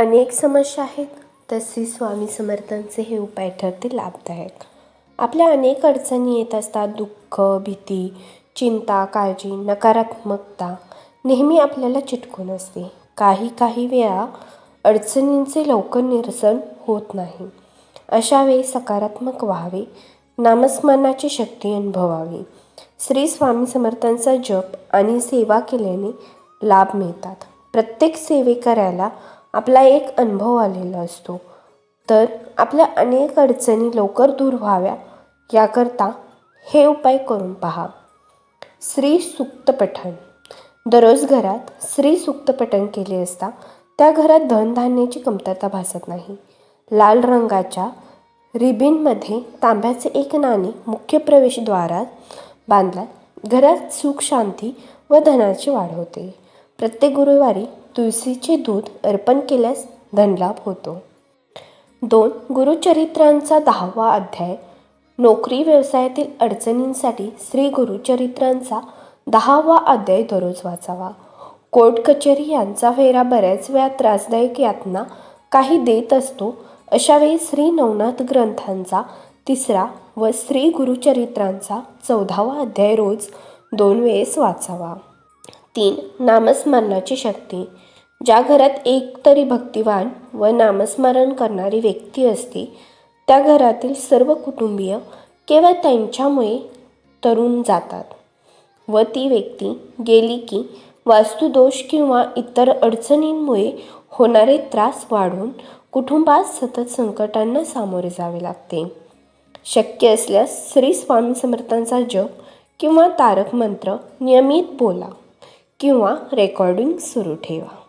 अनेक समस्या आहेत तसे स्वामी समर्थांचे हे उपाय ठरतील लाभदायक. आपल्या अनेक अडचणी येत असतात दुःख भीती चिंता काळजी नकारात्मकता नेहमी आपल्याला चिटकून असते. काही काही वेळा अडचणींचे लवकर निरसन होत नाही. अशा वेळी सकारात्मक व्हावे नामस्मरणाची शक्ती अनुभवावी. श्री स्वामी समर्थांचा जप आणि सेवा केल्याने लाभ मिळतात. प्रत्येक सेवे करायला आपला एक अनुभव आलेला असतो. तर आपल्या अनेक अडचणी लवकर दूर व्हाव्या याकरता हे उपाय करून पहा. स्त्री सुक्त पठण. दररोज घरात स्त्री सुक्त पठण केले असता त्या घरात धनधान्याची कमतरता भासत नाही. लाल रंगाच्या रिबिनमध्ये तांब्याचे एक नाणे मुख्य प्रवेशद्वारात बांधला घरात सुख शांती व धनाची वाढ होते. प्रत्येक गुरुवारी तुळशीचे दूध अर्पण केल्यास धनलाभ होतो. दोन गुरुचरित्रांचा दहावा अध्याय. नोकरी व्यवसायातील अडचणींसाठी श्री गुरुचरित्रांचा दहावा अध्याय दररोज वाचावा. कोर्ट कचेरी यांचा फेरा बऱ्याच वेळा त्रासदायक यातना काही देत असतो. अशावेळी श्री नवनाथ ग्रंथांचा तिसरा व श्री गुरुचरित्रांचा चौदावा अध्याय रोज दोन वेळेस वाचावा. तीन नामस्मरणाची शक्ती. ज्या घरात एक तरी भक्तिवान व नामस्मरण करणारी व्यक्ती असते त्या घरातील सर्व कुटुंबीय केवळ त्यांच्यामुळे तरुण जातात व ती व्यक्ती गेली की वास्तुदोष किंवा इतर अडचणींमुळे होणारे त्रास वाढून कुटुंबात सतत संकटांना सामोरे जावे लागते. शक्य असल्यास श्री स्वामी समर्थांचा जप किंवा तारक मंत्र नियमित बोला किंवा रेकॉर्डिंग सुरू ठेवा.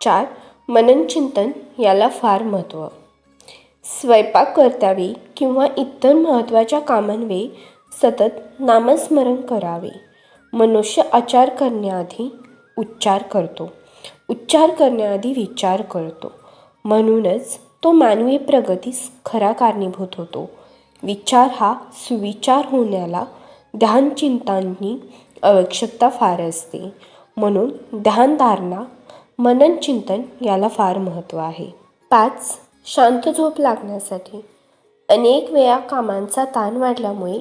चार मननचिंतन याला फार महत्त्व स्वयंपाक करतावी किंवा इतर महत्त्वाच्या कामांवेळी सतत नामस्मरण करावे. मनुष्य आचार करण्याआधी उच्चार करतो. उच्चार करण्याआधी विचार करतो. म्हणूनच तो मानवी प्रगतीस खरा कारणीभूत होतो. विचार हा सुविचार होण्याला ध्यानचिंतांनी आवश्यकता फार असते. म्हणून ध्यानधारणा मनन चिंतन याला फार महत्त्व आहे. पाच शांत झोप लागण्यासाठी. अनेक वेळा कामांचा ताण वाढल्यामुळे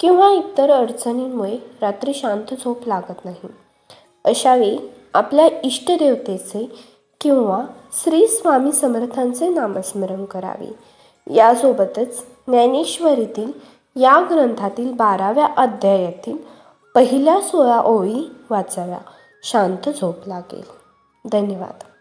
किंवा इतर अडचणींमुळे रात्री शांत झोप लागत नाही. अशावेळी आपल्या इष्टदेवतेचे किंवा श्री स्वामी समर्थांचे नामस्मरण करावे. यासोबतच ज्ञानेश्वरीतील या ग्रंथातील बाराव्या अध्यायातील पहिल्या सोळा ओळी वाचाव्या. शांत झोप लागेल. धन्यवाद.